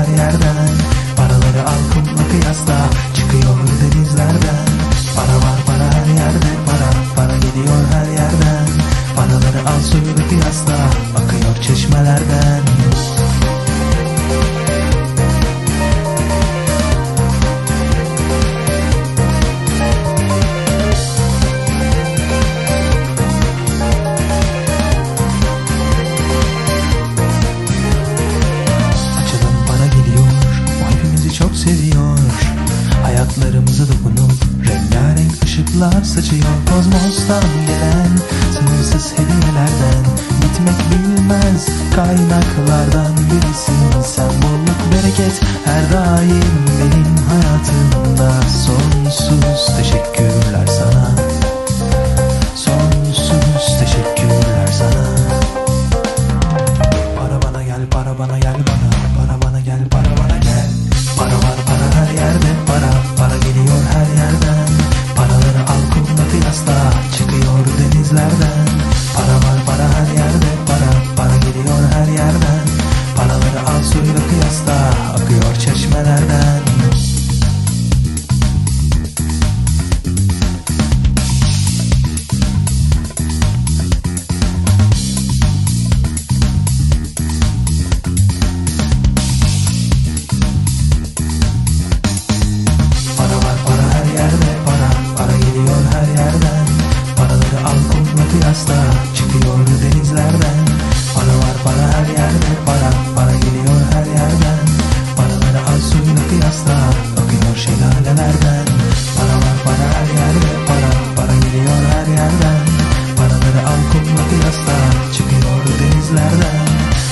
her yerden. Paraları al kumla kıyasla. Çıkıyor denizlerden Para var para her yerde. Para Para geliyor her yerden. Paraları al suyla kıyasla. Akıyor çeşmelerden seviyor. Hayatlarımıza dokunup Rengarenk ışıklar saçıyor. Kozmostan gelen Sınırsız hediyelerden Bitmek bilmez Kaynaklardan birisin. Sen bolluk bereket Her daim benim hayatımda. Sonsuz teşekkürler sana. Sonsuz teşekkürler sana. Para bana gel, para bana gel bana kıyasla. Çıkıyor denizlerden. Para var para her yerde para